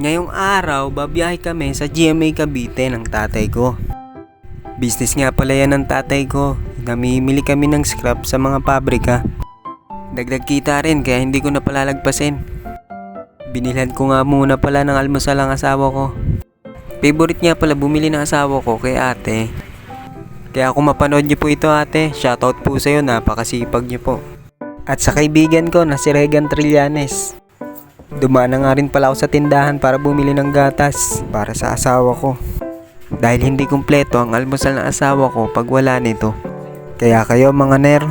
Ngayong araw, babiyahe kami sa GMA Cavite ng tatay ko. Business nga pala yan ng tatay ko. Namimili kami ng scrap sa mga pabrika. Dagdag kita rin kaya hindi ko na palalagpasin. Binilhan ko nga muna pala ng almusal ang asawa ko. Favorite nga pala bumili ng asawa ko kay ate. Kaya kung mapanood niyo po ito ate, shoutout po sa'yo, napakasipag niyo po. At sa kaibigan ko na si Regan Trillanes. Dumaan na nga rin pala ako sa tindahan para bumili ng gatas para sa asawa ko. Dahil hindi kumpleto ang almusal ng asawa ko pag wala nito. Kaya kayo mga ner,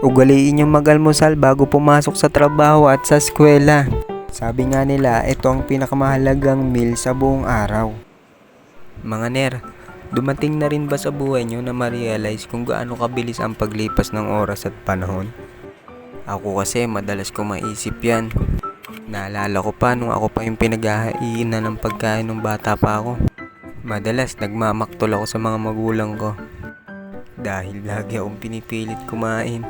ugaliin yung mag-almusal bago pumasok sa trabaho at sa eskwela. Sabi nga nila, ito ang pinakamahalagang meal sa buong araw. Mga ner, dumating na rin ba sa buhay nyo na ma-realize kung gaano kabilis ang paglipas ng oras at panahon? Ako kasi madalas ko maisip yan. Naalala ko pa nung ako pa yung pinaghahainan ng pagkain nung bata pa ako. Madalas nagmamaktol ako sa mga magulang ko. Dahil lagi akong pinipilit kumain.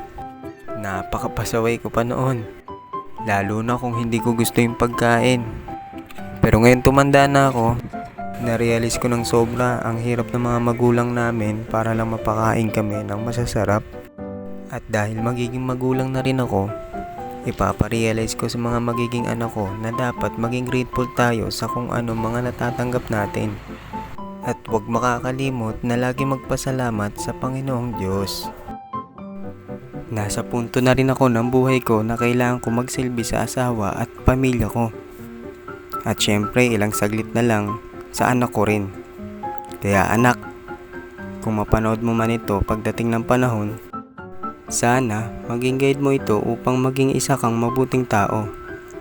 Napakapasaway ko pa noon. Lalo na kung hindi ko gusto yung pagkain. Pero ngayon tumanda na ako, narealize ko ng sobra ang hirap ng mga magulang namin para lang mapakain kami ng masasarap. At dahil magiging magulang na rin ako, ipaparealize ko sa mga magiging anak ko na dapat maging grateful tayo sa kung ano mga natatanggap natin. At huwag makakalimot na lagi magpasalamat sa Panginoong Diyos. Nasa punto na rin ako ng buhay ko na kailangan ko magsilbi sa asawa at pamilya ko. At syempre ilang saglit na lang sa anak ko rin. Kaya anak, kung mapanood mo man ito pagdating ng panahon, sana maging guide mo ito upang maging isa kang mabuting tao.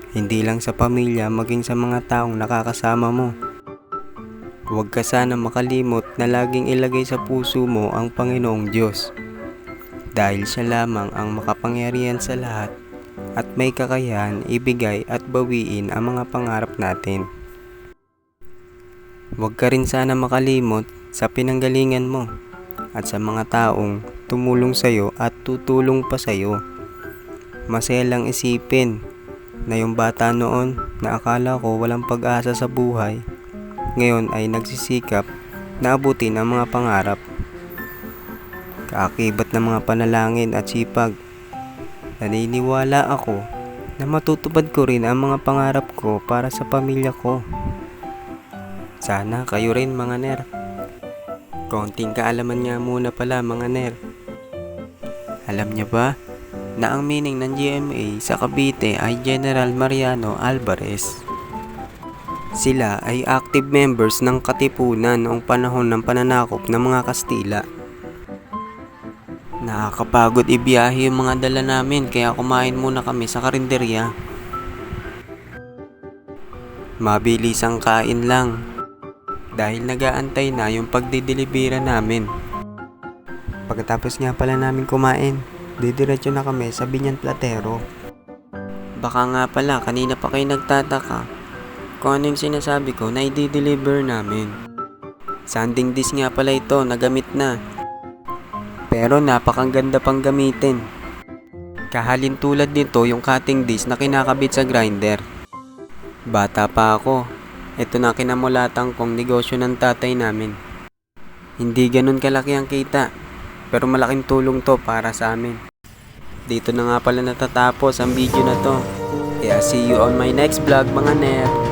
Hindi lang sa pamilya, maging sa mga taong nakakasama mo. Huwag ka sana makalimot na laging ilagay sa puso mo ang Panginoong Diyos. Dahil siya lamang ang makapangyarihan sa lahat at may kakayahan ibigay at bawiin ang mga pangarap natin. Huwag ka rin sana makalimot sa pinanggalingan mo at sa mga taong tumulong sa'yo at tutulong pa sa'yo. Masaya lang isipin na yung bata noon na akala ko walang pag-asa sa buhay, ngayon ay nagsisikap na abutin ang mga pangarap. Kaakibat ng mga panalangin at sipag, naniniwala ako na matutupad ko rin ang mga pangarap ko para sa pamilya ko. Sana kayo rin mga ner. Konting kaalaman nga muna pala mga ner. Alam niyo ba na ang meaning ng GMA sa Cavite ay General Mariano Alvarez? Sila ay active members ng Katipunan noong panahon ng pananakop ng mga Kastila. Nakakapagod ibiyahe yung mga dala namin kaya kumain muna kami sa karinderya. Mabilis ang kain lang dahil nagaantay na yung pagdidelibera namin. Pagkatapos nga pala namin kumain, didiretso na kami sa Binyan Platero. Baka nga pala kanina pa kayo nagtataka kung ano yung sinasabi ko na i-deliver namin. Sanding dish nga pala ito, nagamit na. Pero napakaganda pang gamitin. Kahalin tulad nito yung cutting disc na kinakabit sa grinder. Bata pa ako, ito na kinamulatan kong negosyo ng tatay namin. Hindi ganun kalaki ang kita, pero malaking tulong to para sa amin. Dito na nga pala natatapos ang video na to. Kaya see you on my next vlog mga ner.